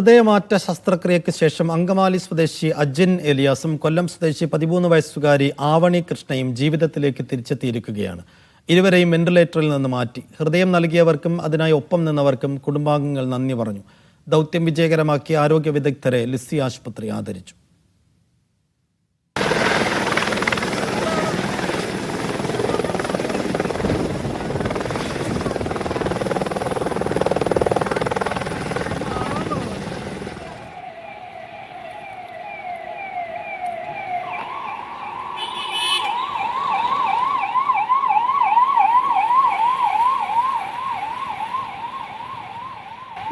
ഹൃദയമാറ്റ ശസ്ത്രക്രിയയ്ക്ക് ശേഷം അങ്കമാലി സ്വദേശി അജിൻ എലിയാസും കൊല്ലം സ്വദേശി പതിമൂന്ന് വയസ്സുകാരി ആവണി കൃഷ്ണയും ജീവിതത്തിലേക്ക് തിരിച്ചെത്തിയിരിക്കുകയാണ്. ഇരുവരെയും വെന്റിലേറ്ററിൽ നിന്ന് മാറ്റി. ഹൃദയം നൽകിയവർക്കും അതിനായി ഒപ്പം നിന്നവർക്കും കുടുംബാംഗങ്ങൾ നന്ദി പറഞ്ഞു. ദൗത്യം വിജയകരമാക്കി ആരോഗ്യ വിദഗ്ധരെ ലിസി ആശുപത്രി ആദരിച്ചു.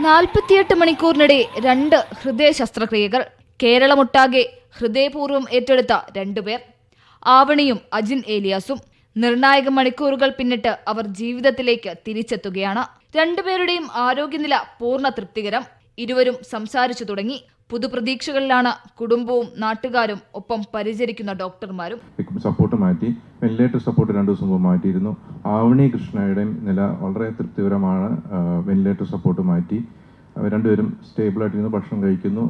നാൽപ്പത്തിയെട്ട് മണിക്കൂറിനിടെ രണ്ട് ഹൃദയ ശസ്ത്രക്രിയകൾ കേരളമൊട്ടാകെ ഹൃദയപൂർവം ഏറ്റെടുത്ത രണ്ടുപേർ ആവണിയും അജിൻ ഏലിയാസും നിർണായക മണിക്കൂറുകൾ പിന്നിട്ട് അവർ ജീവിതത്തിലേക്ക് തിരിച്ചെത്തുകയാണ്. രണ്ടുപേരുടെയും ആരോഗ്യനില പൂർണ തൃപ്തികരം. ഇരുവരും സംസാരിച്ചു തുടങ്ങി. പുതുപ്രതീക്ഷകളിലാണ് കുടുംബവും നാട്ടുകാരും ഒപ്പം പരിചരിക്കുന്ന ഡോക്ടർമാരും. സപ്പോർട്ട് മാറ്റി വെന്റിലേറ്റർ സപ്പോർട്ട് രണ്ടു ദിവസം മുമ്പ് മാറ്റിയിരുന്നു ആവണി കൃഷ്ണയുടെ നില വളരെ തൃപ്തികരമാണ് വെന്റിലേറ്റർ സപ്പോർട്ട് മാറ്റി അവർ രണ്ടുപേരും സ്റ്റേബിളായിട്ടിരുന്ന് ഭക്ഷണം കഴിക്കുന്നു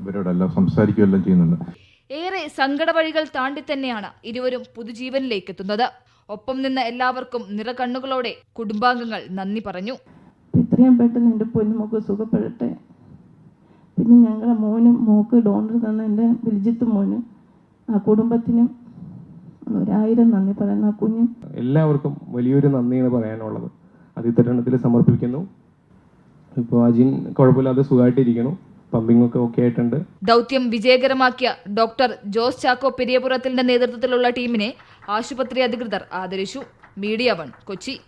ഇവരോടെല്ലാം സംസാരിക്കുകയെല്ലാം ചെയ്യുന്നുണ്ട്. ഏറെ സങ്കടവഴികൾ താണ്ടി തന്നെയാണ് ഇരുവരും പുതുജീവനിലേക്ക് എത്തുന്നത് ഒപ്പം നിന്ന എല്ലാവർക്കും നിറകണ്ണുകളോടെ കുടുംബാംഗങ്ങൾ നന്ദി പറഞ്ഞു. എത്രയും പെട്ടെന്ന് എന്റെ പൊന്നുമൊക്കെ സുഖപ്പെടട്ടെ. പിന്നെ ഞങ്ങളുടെ മോനും മോക്ക് ഡോണർ തന്ന എന്റെ ബിൽജിത്ത് മോന് ആ കുടുംബത്തിനും ഒരായിരം നന്ദി പറയുന്ന ആ കുഞ്ഞ്. എല്ലാവർക്കും വലിയൊരു നന്ദിയാണ് പറയാനുള്ളത്. അത് ഇത്തരണത്തിൽ സമർപ്പിക്കുന്നു. ഇപ്പോൾ അജിൻ കുഴപ്പമില്ലാതെ സുഖമായിട്ടിരിക്കുന്നു. പമ്പിംഗ് ഒക്കെ ഓക്കെ ആയിട്ടുണ്ട്. ദൗത്യം വിജയകരമാക്കിയ ഡോക്ടർ ജോസ് ചാക്കോ പെരിയപുറത്തിന്റെ നേതൃത്വത്തിലുള്ള ടീമിനെ ആശുപത്രി അധികൃതർ ആദരിച്ചു. Media one Kochi.